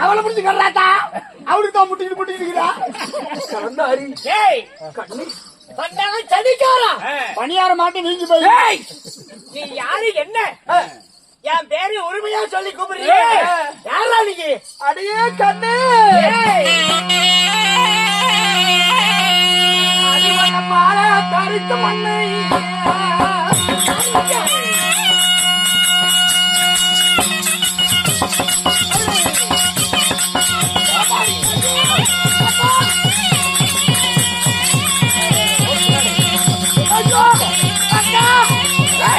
அவளை பிடிச்சி கர்றாத்தா அவளுக்கு தான் முட்டிக்கிட்டு முட்டிக்கிட்டு சதிக்காரா பணியார மாட்டேன் நீங்க போய். நீ யாரு என்ன? என் பேரு உரிமையா சொல்லி கூப்பிடுறீங்க யாரா நீங்க? அடியே கண்ணு. அடிவனமான தரித்த மண்ணை.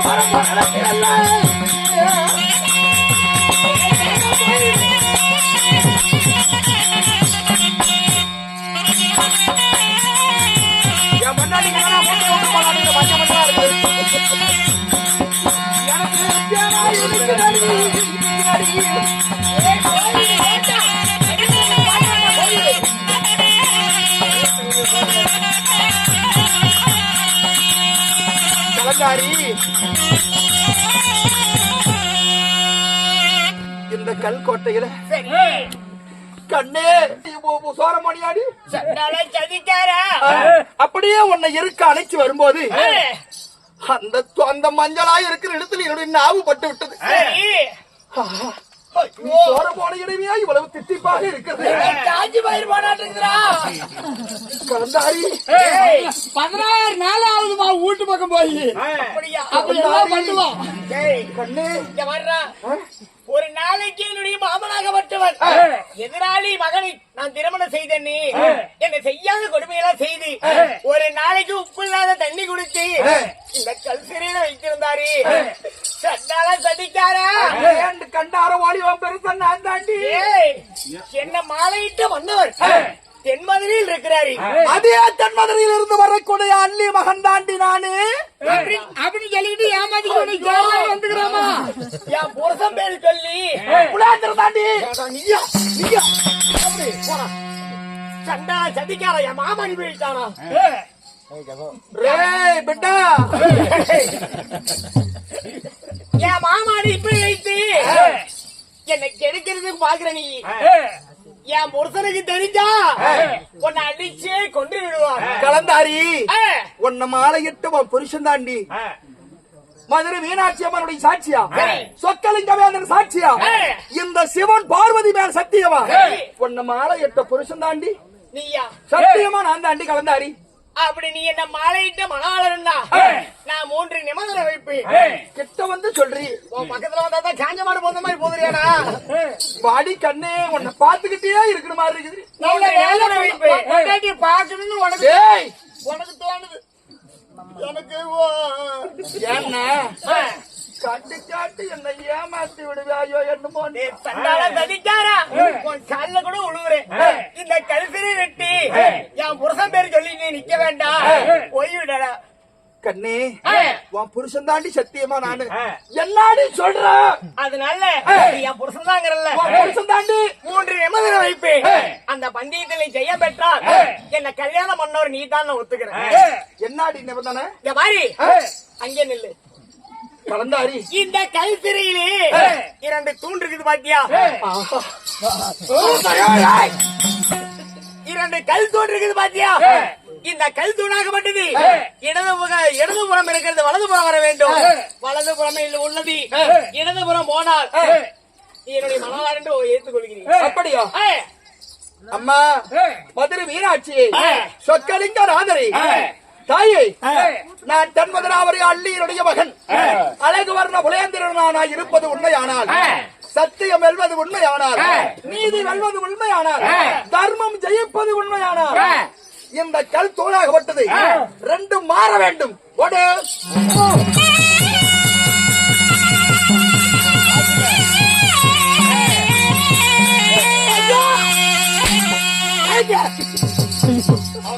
என் கலங்காரி இந்த கல்கோட்டையில சரி. கண்ணே சோரமணியாடி. அப்படியே உன்னை இருக்க அணைச்சு வரும்போது அந்த அந்த மஞ்சளா இருக்கிற இடத்துல என்னுடைய நாவு பட்டு விட்டது. சோர போன இடமே இவ்வளவு தித்திப்பாக இருக்கிறது? காஞ்சி பயிர் போனாட்டுங்கிறா கலந்தாரி பதினாறு நாள் ஆகுதுமா வீட்டு பக்கம் போய். அப்படியா அப்படி எல்லாம் பண்ணுவான் கண்ணே. இங்க வர்றா. ஒரு நாளைக்கு என்னுடைய மாமனாகப்பட்டவன் எதிராளி மகனை நான் திருமணம் செய்தேன்னு என்னை செய்யாத கொடுமையெல்லாம் செய்து ஒரு நாளைக்கு உப்பு இல்லாத தண்ணி குடிச்சு இந்த கல் சிறையில வைத்திருந்தாரு. சட்டால சதிக்காரா ஏண்டு கண்டார வாலிவன் பெருசா நான் தாண்டி? என்ன மாலையிட்டு வந்தவர். தென்மதுரையில் இருக்கிறாரு. அதே தென்மதுரையில் இருந்து வரக்கூடிய அள்ளி மகன் தாண்டி நானு அப்படின்னு சொல்லிட்டு ஏமாத்தி வந்துக்கிறாமா? என் புருஷன் பேரு சொல்லி. புலாத்திரம் தாண்டி. நீயா நீயா. சண்டா சதிக்காரா என் மாமணி போயிட்டானா? ரேய் பிட்டா என் மாமாடி இப்படி வைத்து என்னை கெடுக்கிறதுக்கு பாக்குற நீ. என் புருஷனுக்கு தெரிஞ்சா உன்னை அடிச்சே கொண்டு விடுவான். கலந்தாரி உன்னை மாலையிட்டு உன் புருஷன் தாண்டி. மதுரை மீனாட்சி அம்மனுடைய சாட்சியா. சொக்கலிங்க வேந்தன் சாட்சியா. இந்த சிவன் பார்வதி மேல் சத்தியமா. உன்னை மாலையிட்ட புருஷன் தாண்டி. நீயா? சத்தியமா நான் தாண்டி கலந்தாரி அப்படி நீ என்ன மாலையிட்ட மணவாளன்னா நான் மூன்று நிபந்தனை வைப்பேன். கிட்ட வந்து சொல்றி. உன் பக்கத்துல வந்தா தான் காஞ்ச மாடு போந்த மாதிரி போதுறியாடா? வாடி கண்ணே உன்னை பாத்துக்கிட்டே இருக்கிற மாதிரி இருக்குது. வேலை வைப்பேன். பொண்டாட்டி பார்க்கணும்னு உனக்கு உனக்கு தோணுது. எனக்கு ஆ. கண்டு காட்டு என்னை ஏமாத்தி விடுவாயோ என்னமோ நீ. சண்டால தடிக்காரா உன் கால்ல கூட உழுவுறேன் இந்த கழுசிரி வெட்டி என் புருஷன் பேர் சொல்லி நீ நிக்க வேண்டாம் போய் விடடா கண்ணே. உன் புருஷன் தாண்டி சத்தியமா நானு எல்லாடி சொல்ற அதனால என் புருஷன் தாங்கிறல்ல புருஷன் தாண்டி மூன்று நிபந்தனை வைப்பேன் அந்த பந்தயத்தில் நீ ஜெயம் பெற்றால் என்ன கல்யாணம் பண்ணவர் நீ தான் ஒத்துக்கிறேன் என்னாடி நிபந்தனை இந்த மாதிரி அங்கே நில்லு கலந்தாரி இந்த கல்சிறையிலே இரண்டு தூண் இருக்குது பாத்தியா. இரண்டு கல் தூண் இருக்குது பாத்தியா இந்த கல் தூணாகப்பட்டது இடது புக- இடதுபுறம் இருக்கிறது வலதுபுறம் வர வேண்டும். வலதுபுறம் உள்ளது. இடதுபுறம் போனால் நீ என்னுடைய மனவாளன் என்று ஏற்றுக்கொள்கிறீர்கள் அப்படியா? அம்மா மதுரை மீனாட்சி. சொற்கலிங்க ராதரி. தாயே நான் தன்மதனாவரி அள்ளியினுடைய மகன். அழகு வர்ண புலேந்திரனாய் இருப்பது உண்மையானால் சத்தியம் வெல்வது உண்மையானால் நீதி வெல்வது உண்மையானால் தர்மம் ஜெயிப்பது உண்மையானால் இந்த கல் தூளாகப்பட்டது ரெண்டும் மாற வேண்டும். ஒடு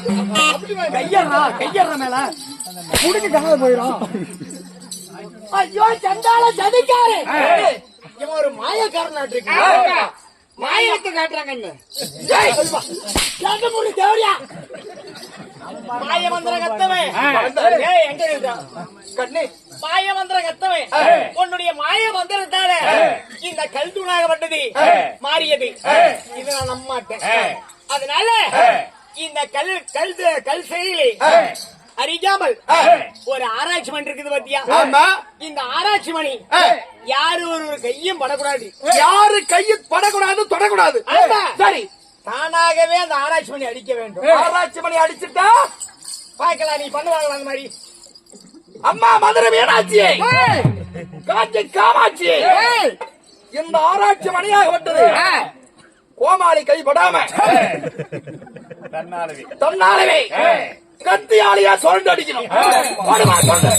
கையறா கையற மேல. முடிஞ்சு காண போயிடும் ஐயோ சண்டால சதிக்காரு. இவன் ஒரு மாயக்காரன் இருக்கு மாயத்தை கேட்க தேவடியா. மாய மந்திர கத்தவன் எங்க இருக்கா கண்ணு. மாய மந்திர கத்தவன் உன்னுடைய மாய மந்திரத்தால இந்த கல் தூணாகப்பட்டது மாறியது இதை நான் நம்ப மாட்டேன் அதனால இந்த கல் கல் கல் செயலி அறியாமல் ஒரு ஆராய்ச்சி மணி இருக்குது பாத்தியா? இந்த ஆராய்ச்சி மணி யாரு ஒரு கையும் படக்கூடாது. யாரு கையில் படக்கூடாது தொடக்கூடாது. சரி. தானாகவே அந்த ஆராய்ச்சி மணி அடிக்க வேண்டும். ஆராய்ச்சி மணி அடிச்சுட்டா? பாக்கலாம் நீ பண்ணுவாங்களா அந்த மாதிரி அம்மா மதுரை மீனாட்சியை காஞ்சி காமாட்சி. இந்த ஆராய்ச்சி மணியாக விட்டது கோமாளி கைப்படாம தன்னாலவே. கத்தியாலியா சொல்லிட்டு அடிக்கணும். பாடுமா சொல்லு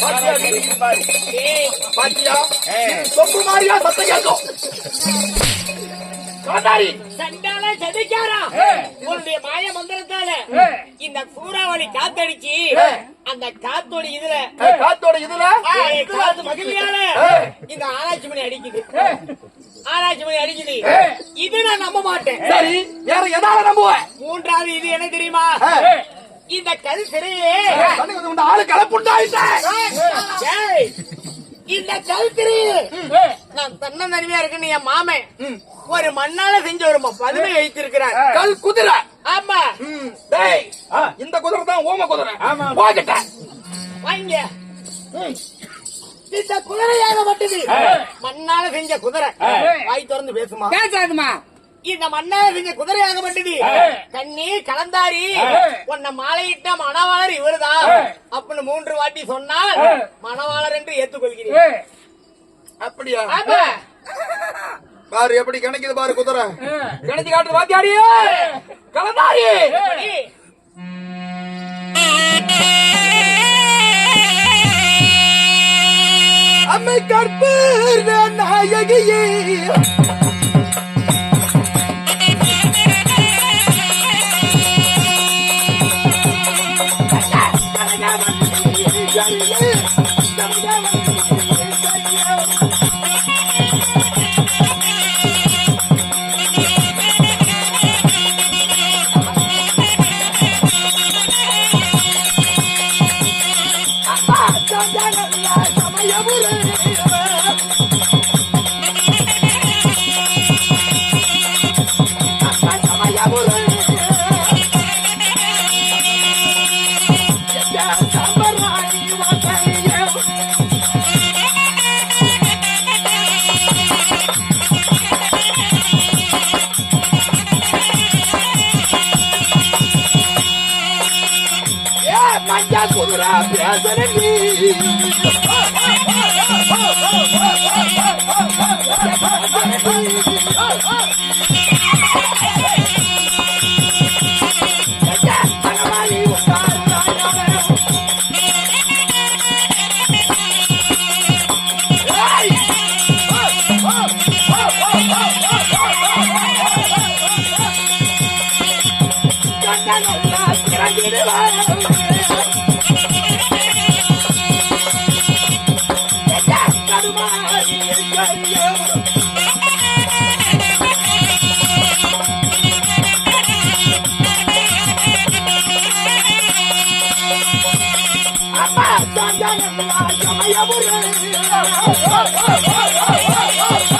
பாத்தியா நீ? ஏய், பாத்தியா சொம்பு மாதிரியா சத்தம் கேட்கும். காந்தாரி. சண்டால சதிக்காரா உன்னுடைய மாய மந்திரத்தால இந்த சூறாவளி காத்தடிச்சு அந்த காத்தோட இதுல இதுல? மகிழ்ச்சியால இந்த ஆராய்ச்சி மணி அடிக்குது. ஆராய்ச்சி மணி அடிக்குது. இது நான் நம்ப மாட்டேன். சரி வேற எதால நம்புவேன் மூன்றாவது இது என்ன தெரியுமா? இந்த கண்ணுக்கு இந்த ஆளு கலப்புண்டாயிட்டேன் இந்த கல் சிறையே நான் தன்னந்தனிமையா இருக்குன்னு என் மாமன் ஒரு மண்ணால செஞ்ச ஒரு பதுமை வைத்திருக்கிறார். கல் குதிரை. ஆமா. இந்த குதிரை தான் ஓம குதிரை. வாங்க. இந்த குதிரையாக மட்டுது மண்ணால செஞ்ச குதிரை. வாய் திறந்து பேசுமா? பேசாதுமா இந்த மண்ணால செஞ்ச குதிரையாக மட்டுது கண்ணி கலந்தாரி. உன்னை மாலையிட்ட மணவாளர் இவருதான் அப்படின்னு மூன்று வாட்டி சொன்னால் மணவாளர் என்று ஏற்றுக்கொள்கிறேன் அப்படியா? பாரு எப்படி கணக்குது பாரு குதிரை. கணக்கு காட்டு வாத்தியாடியே கலந்தாரி. அம்மை கற்பூர் நாயகியே மஞ்சா பேசலி Bye. Yeah.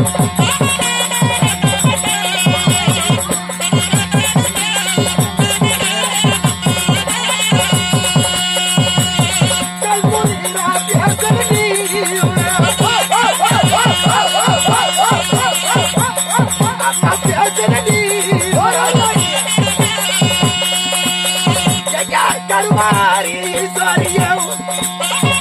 Quero mar, of eu